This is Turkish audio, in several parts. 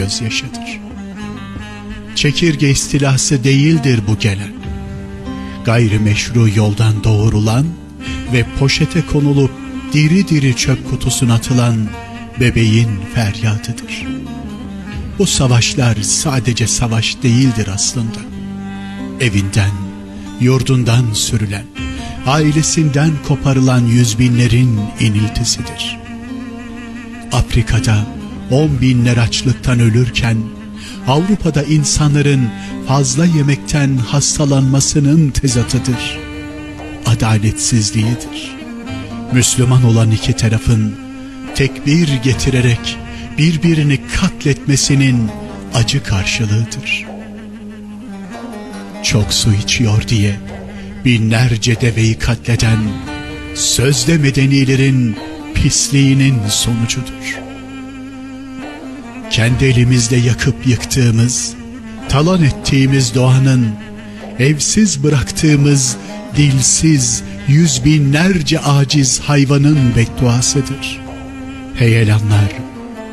gözyaşıdır. Çekirge istilası değildir bu gelen. Gayrimeşru yoldan doğrulan ve poşete konulup diri diri çöp kutusuna atılan bebeğin feryadıdır. Bu savaşlar sadece savaş değildir aslında. Evinden, yurdundan sürülen, ailesinden koparılan yüz binlerin iniltisidir. Afrika'da on binler açlıktan ölürken, Avrupa'da insanların fazla yemekten hastalanmasının tezatıdır. Adaletsizliğidir. Müslüman olan iki tarafın tekbir getirerek birbirini katletmesinin acı karşılığıdır. Çok su içiyor diye binlerce deveyi katleden sözde medenilerin pisliğinin sonucudur. Kendi elimizde yakıp yıktığımız, talan ettiğimiz doğanın, evsiz bıraktığımız dilsiz yüz binlerce aciz hayvanın bedduasıdır. Heyelanlar,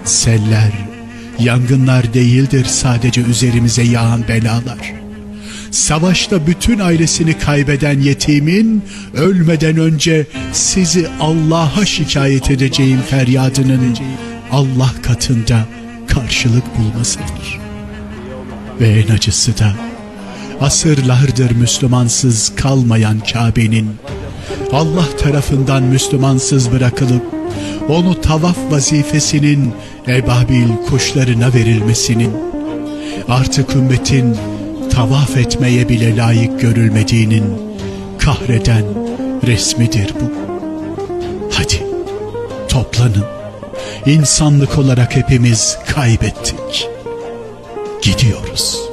seller, yangınlar değildir sadece üzerimize yağan belalar. Savaşta bütün ailesini kaybeden yetimin ölmeden önce sizi Allah'a şikayet edeceğim feryadının Allah katında karşılık bulmasıdır. Ve en acısı da asırlardır Müslümansız kalmayan Kabe'nin Allah tarafından Müslümansız bırakılıp onu tavaf vazifesinin ebabil kuşlarına verilmesinin artık ümmetin tavaf etmeye bile layık görülmediğinin kahreden resmidir bu. Hadi toplanın. İnsanlık olarak hepimiz kaybettik. Gidiyoruz.